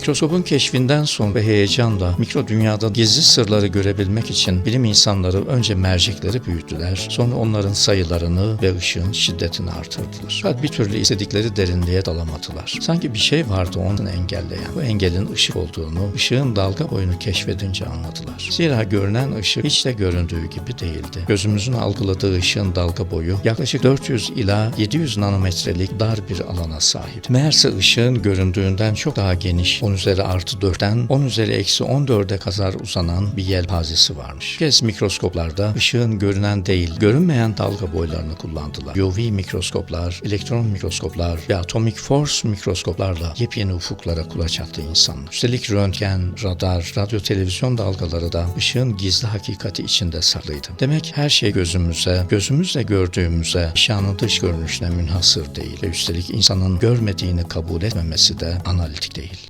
Mikroskopun keşfinden sonra ve heyecanla mikro dünyada gizli sırları görebilmek için bilim insanları önce mercekleri büyüttüler, sonra onların sayılarını ve ışığın şiddetini artırdılar. Fakat bir türlü istedikleri derinliğe dalamadılar. Sanki bir şey vardı onu engelleyen. Bu engelin ışık olduğunu, ışığın dalga boyunu keşfedince anladılar. Zira görünen ışık hiç de göründüğü gibi değildi. Gözümüzün algıladığı ışığın dalga boyu yaklaşık 400 ila 700 nanometrelik dar bir alana sahip. Meğerse ışığın göründüğünden çok daha geniş, 10 üzeri artı 4'ten 10 üzeri eksi 14'e kadar uzanan bir yelpazesi varmış. Kez mikroskoplarda ışığın görünen değil, görünmeyen dalga boylarını kullandılar. UV mikroskoplar, elektron mikroskoplar ve atomic force mikroskoplarla yepyeni ufuklara kulaç attı insanlar. Üstelik röntgen, radar, radyo televizyon dalgaları da ışığın gizli hakikati içinde saklıydı. Demek her şey gözümüze, gözümüzle gördüğümüze, ışığın dış görünüşüne münhasır değil ve üstelik insanın görmediğini kabul etmemesi de analitik değil.